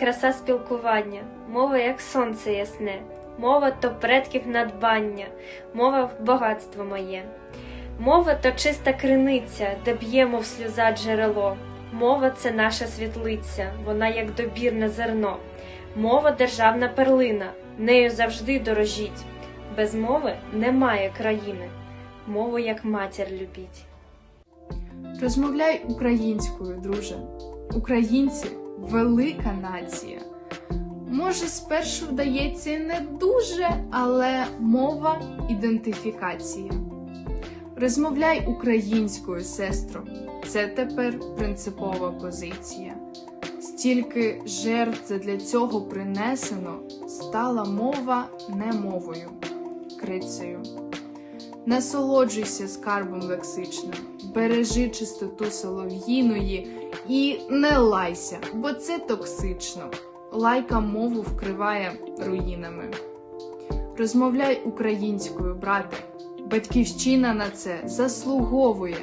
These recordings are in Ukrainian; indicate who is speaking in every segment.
Speaker 1: краса спілкування, мова як сонце ясне, мова то предків надбання, мова багатство моє. Мова то чиста криниця, де б'ємо в сльоза джерело. Мова це наша світлиця, вона як добірне зерно. Мова державна перлина, нею завжди дорожіть. Без мови немає країни. Мову як матір любіть.
Speaker 2: Розмовляй українською, друже. Українці велика нація. Може, спершу вдається не дуже, але мова ідентифікація. Розмовляй українською, сестро. Це тепер принципова позиція. Стільки жертв для цього принесено, стала мова не мовою, крицею. Насолоджуйся скарбом лексичним, бережи чистоту солов'їної і не лайся, бо це токсично. Лайка мову вкриває руїнами. Розмовляй українською, брате. Батьківщина на це заслуговує.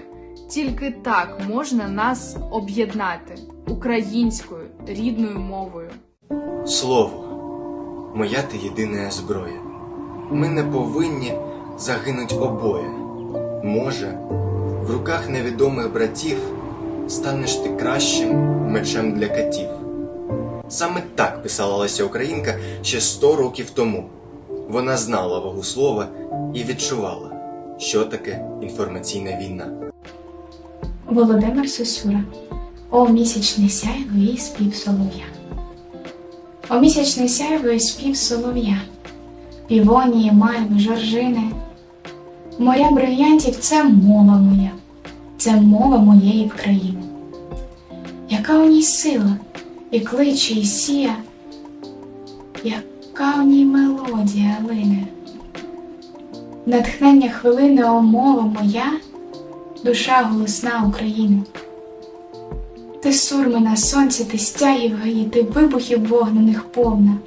Speaker 2: Тільки так можна нас об'єднати українською рідною мовою.
Speaker 3: Слово, моя ти єдина зброя. Ми не повинні загинуть обоє. Може, в руках невідомих братів станеш ти кращим мечем для катів. Саме так писала Леся Українка ще сто років тому. Вона знала вагу слова і відчувала, що таке інформаційна війна.
Speaker 4: Володимир Сосюра. О місячне сяйво і спів солов'я. О місячне сяйво і спів солов'я. Півонії, мальви, жоржини. Моря брильянтів це мова моя, це мова моєї країни. Яка у ній сила, і кличе, і сія, яка в ній мелодія лине. Натхнення хвилини, о мова моя, душа голосна України. Ти сурми на сонці, ти стягів гаї, ти вибухів вогнених повна.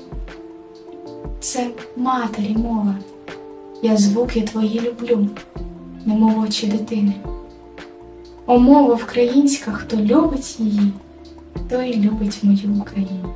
Speaker 4: Це матері мова, я звуки твої люблю, немов очі дитини. О українська, хто любить її, той любить мою Україну.